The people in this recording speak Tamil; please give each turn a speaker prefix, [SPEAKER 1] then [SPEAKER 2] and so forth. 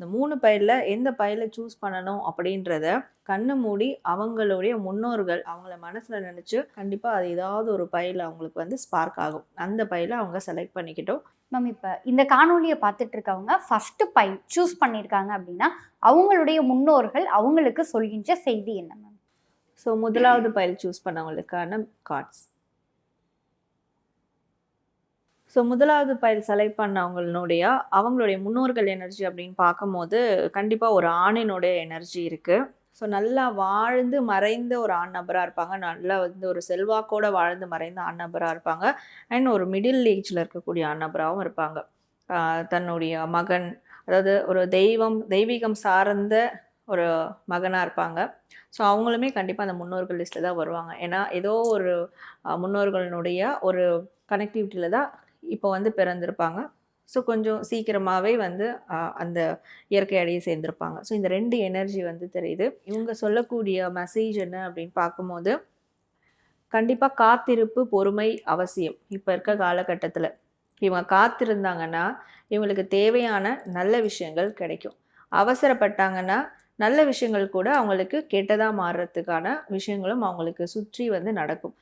[SPEAKER 1] இந்த மூணு பயிரில் எந்த பயிரை சூஸ் பண்ணணும் அப்படின்றத கண்ணு மூடி அவங்களுடைய முன்னோர்கள் அவங்கள மனசில் நினச்சி கண்டிப்பாக அது ஏதாவது ஒரு பயிரில் அவங்களுக்கு வந்து ஸ்பார்க் ஆகும். அந்த பயிரை அவங்க செலக்ட் பண்ணிக்கிட்டோம்.
[SPEAKER 2] மேம் இப்போ இந்த காணொலியை பார்த்துட்டு இருக்கவங்க ஃபர்ஸ்ட் பை சூஸ் பண்ணியிருக்காங்க அப்படின்னா அவங்களுடைய முன்னோர்கள் அவங்களுக்கு சொல்கின்ற செய்தி என்ன மேம்
[SPEAKER 1] ஸோ முதலாவது பயில் சூஸ் பண்ணவங்களுக்கான கார்ட்ஸ் ஸோ முதலாவது பயில் செலக்ட் பண்ணவங்களுடைய அவங்களுடைய முன்னோர்கள் எனர்ஜி அப்படின்னு பார்க்கும்போது கண்டிப்பாக ஒரு ஆணினுடைய எனர்ஜி இருக்குது ஸோ நல்லா வாழ்ந்து மறைந்த ஒரு ஆண் நபராக இருப்பாங்க. நல்லா வந்து ஒரு செல்வாக்கோட வாழ்ந்து மறைந்த ஆண் நபராக இருப்பாங்க. அண்ட் ஒரு மிடில் ஏஜில் இருக்கக்கூடிய ஆண் நபராகவும் இருப்பாங்க. தன்னுடைய மகன் அதாவது ஒரு தெய்வம் தெய்வீகம் சார்ந்த ஒரு மகனாக இருப்பாங்க. ஸோ அவங்களுமே கண்டிப்பாக அந்த முன்னோர்கள் லிஸ்ட்டில் தான் வருவாங்க. ஏன்னா ஏதோ ஒரு முன்னோர்களினுடைய முன்னோர்களுடைய ஒரு கனெக்டிவிட்டியில் தான் இப்போ வந்து பிறந்திருப்பாங்க. ஸோ கொஞ்சம் சீக்கிரமாகவே வந்து அந்த இயற்கை அடையை சேர்ந்திருப்பாங்க. ஸோ இந்த ரெண்டு எனர்ஜி வந்து தெரியுது. இவங்க சொல்லக்கூடிய மெசேஜ் என்ன அப்படின்னு பார்க்கும்போது கண்டிப்பாக காத்திருப்பு பொறுமை அவசியம் இப்போ இருக்க காலகட்டத்தில். இவங்க காத்திருந்தாங்கன்னா இவங்களுக்கு தேவையான நல்ல விஷயங்கள் கிடைக்கும். அவசரப்பட்டாங்கன்னா நல்ல விஷயங்கள் கூட அவங்களுக்கு கெட்டதாக மாறுறதுக்கான விஷயங்களும் அவங்களுக்கு சுற்றி வந்து நடக்கும்.